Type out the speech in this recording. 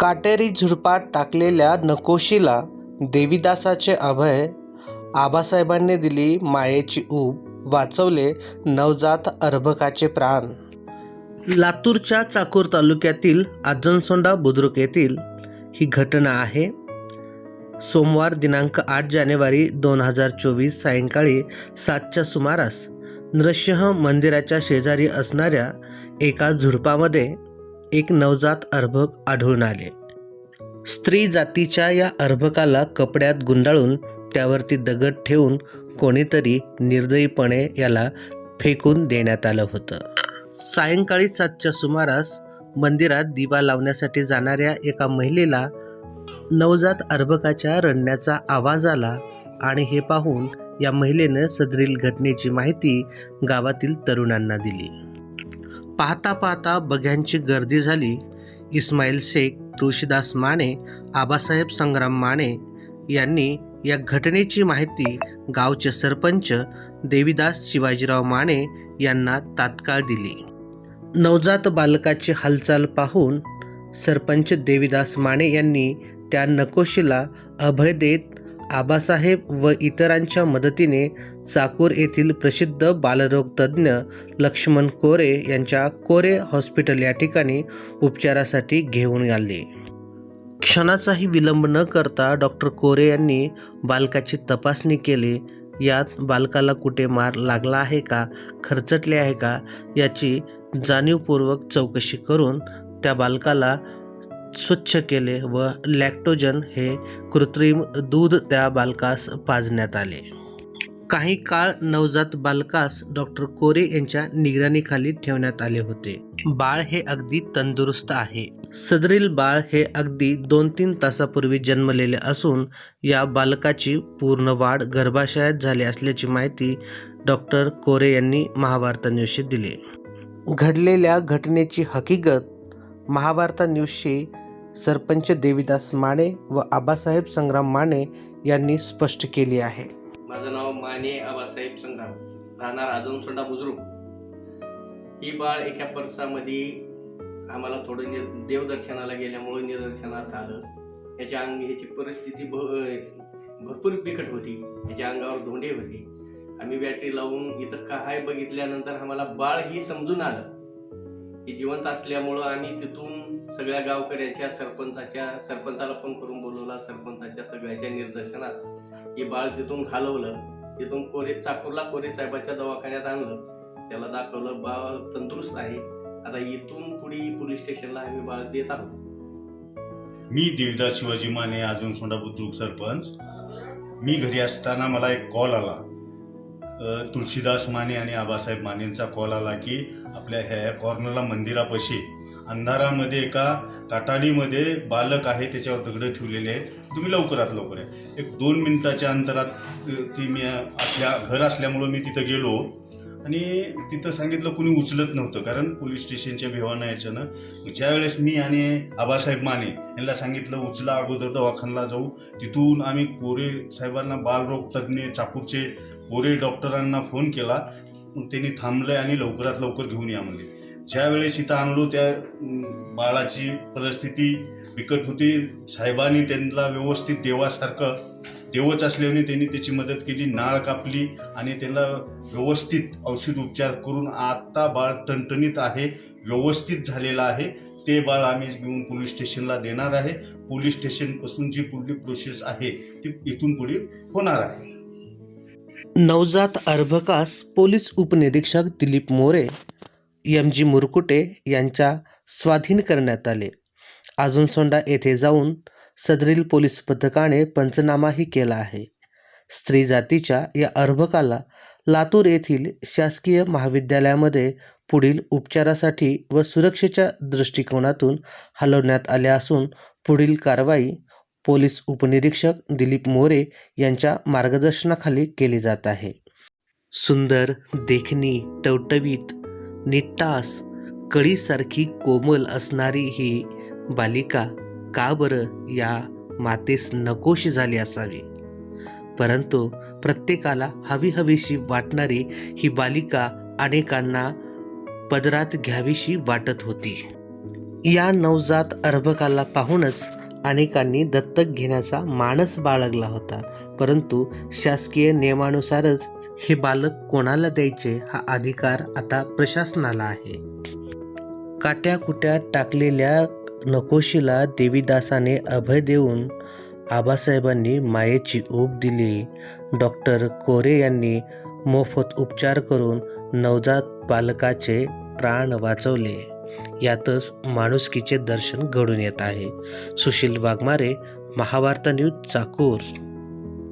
काटेरी झुडपात टाकलेल्या नकोशीला देवीदासाचे अभय आबासाहेबांनी दिली मायेची ऊब वाचवले नवजात अर्भकाचे प्राण. लातूरच्या चाकूर तालुक्यातील आजनसोंडा बुद्रुक येथील ही घटना आहे. सोमवार दिनांक आठ जानेवारी दोन हजार चोवीस सायंकाळी सातच्या सुमारास नृसिंह मंदिराच्या शेजारी असणाऱ्या एका झुडपामध्ये एक नवजात अर्भक आढळून आले. स्त्री जातीच्या या अर्भकाला कपड्यात गुंडाळून त्यावरती दगड ठेवून कोणीतरी निर्दयीपणे याला फेकून देण्यात आलं होतं. सायंकाळी सातच्या सुमारास मंदिरात दिवा लावण्यासाठी जाणाऱ्या एका महिलेला नवजात अर्भकाच्या रडण्याचा आवाज आला आणि हे पाहून या महिलेनं सदरील घटनेची माहिती गावातील तरुणांना दिली. पाहता पाहता बघ्यांची गर्दी झाली. इस्माईल शेख तुळशीदास माने आबासाहेब संग्राम माने यांनी या घटनेची माहिती गावचे सरपंच देवीदास शिवाजीराव माने यांना तात्काळ दिली. नवजात बालकाची हालचाल पाहून सरपंच देवीदास माने यांनी त्या नकोशीला अभय देत आबासाहेब व इतरांच्या मदतीने चाकूर येथील प्रसिद्ध बालरोगतज्ञ लक्ष्मण कोरे यांच्या कोरे हॉस्पिटल या ठिकाणी उपचारासाठी घेऊन आले. क्षणाचाही विलंब न करता डॉक्टर कोरे यांनी बालकाची तपासणी केली. यात बालकाला कुठे मार लागला आहे का खरचटले आहे का याची जाणीवपूर्वक चौकशी करून त्या बालकाला स्वच्छ केले व लॅक्टोजन हे कृत्रिम दूध त्या बालकास पाजण्यात आले. काही काळ नवजात बालकास डॉक्टर कोरे यांच्या निगराणीखाली ठेवण्यात आले होते. बाळ हे अगदी तंदुरुस्त आहे. सदरील बाळ हे अगदी दोन तीन तासापूर्वी जन्मलेले असून या बालकाची पूर्ण वाढ गर्भाशयात झाली असल्याची माहिती डॉक्टर कोरे यांनी महाभारता न्यूजशी दिली. घडलेल्या घटनेची हकीकत महाभारता न्यूजशी सरपंच देवीदास माने व आबासाहेब संग्राम माने यांनी स्पष्ट केली आहे. माझं नाव माने आबासाहेब संग्राम. राहणार आजमसोंडा बुजुर्ग ही बाळ एका परसामध्ये आम्हाला थोडं नि देवदर्शनाला गेल्यामुळे निदर्शनात आलं. याच्या अंग ह्याची परिस्थिती भ भरपूर बिकट होती. याच्या अंगावर धोंडे होते. आम्ही बॅटरी लावून इथं काय बघितल्यानंतर आम्हाला बाळ ही समजून आलं. की जिवंत असल्यामुळं आम्ही तिथून सगळ्या गावकऱ्याच्या सरपंचाच्या सरपंचाला फोन करून बोलवला सरपंचाच्या सगळ्याच्या निर्देशनात हे बाळ तिथून घालवलं तिथून कोरे चाकूरला कोरे साहेबाच्या दवाखान्यात आणलं. त्याला दाखवलं बाळ तंदुरुस्त आहे. आता इथून पुढे पोलीस स्टेशनला आम्ही बाळ देत आहोत. मी देवदास शिवाजी माने अजून सोंडा बुद्रुक सरपंच. मी घरी असताना मला एक कॉल आला. तुळशीदास माने आणि आबासाहेब मानेंचा कॉल आला की आपल्या ह्या कॉर्नरला मंदिरापाशी अंधारामध्ये एका काटाडीमध्ये बालक आहे त्याच्यावर दगडं ठेवलेले आहेत. तुम्ही लवकरात लवकर या. एक दोन मिनिटाच्या अंतरात ती मी आपल्या घर असल्यामुळं मी तिथं गेलो आणि तिथं सांगितलं कुणी उचलत नव्हतं कारण पोलीस स्टेशनच्या भेवानं याच्यानं. ज्या वेळेस मी आणि आबासाहेब माने यांना सांगितलं उचला अगोदर दवाखान्याला जाऊ. तिथून आम्ही कोरे साहेबांना बालरोग तज्ज्ञ चाकूरचे कोरे डॉक्टरांना फोन केला त्यांनी थांबलं आणि लवकरात लवकर घेऊन या म्हणजे ज्या वेळेस इथं आणलो त्या बाळाची परिस्थिती बिकट होती. साहेबांनी त्यांना व्यवस्थित देवासारखं देवच असल्याने त्यांनी त्याची मदत केली नाळ कापली आणि त्यांना व्यवस्थित औषध उपचार करून आत्ता बाळ टणटणीत आहे व्यवस्थित झालेलं आहे. ते बाळ आम्ही घेऊन पोलीस स्टेशनला देणार आहे. पोलीस स्टेशनपासून जी पुढली प्रोसेस आहे ती इथून पुढे होणार आहे. नवजात अर्भकास पोलीस उपनिरीक्षक दिलीप मोरे एम जी मुरकुटे यांच्या स्वाधीन करण्यात आले. अजूनसोंडा येथे जाऊन सदरील पोलीस पथकाने पंचनामाही केला आहे. स्त्री जातीच्या या अर्भकाला लातूर येथील शासकीय महाविद्यालयामध्ये पुढील उपचारासाठी व सुरक्षेच्या दृष्टिकोनातून हलवण्यात आले असून पुढील कारवाई पोलीस उपनिरीक्षक दिलीप मोरे यांच्या मार्गदर्शनाखाली केली जात आहे. सुंदर देखणी टवटवीत निट्टास कळीसारखी कोमल असणारी ही बालिका का बरं या मातेस नकोशी झाली असावी? परंतु प्रत्येकाला हवी हवीशी वाटणारी ही बालिका अनेकांना पदरात घ्यावीशी वाटत होती. या नवजात अर्भकाला पाहूनच अनेकांनी दत्तक घेण्याचा मानस बाळगला होता. परंतु शासकीय नियमानुसारच हे बालक कोणाला द्यायचे हा अधिकार आता प्रशासनाला आहे. काट्याकुट्यात टाकलेल्या नकोशीला देवीदासाने अभय देऊन आबासाहेबांनी मायेची ऊब दिली. डॉक्टर कोरे यांनी मोफत उपचार करून नवजात बालकाचे प्राण वाचवले. यातच माणुसकीचे दर्शन घडून येत आहे. सुशील वाघमारे महावार्ता न्यूज चाकूर.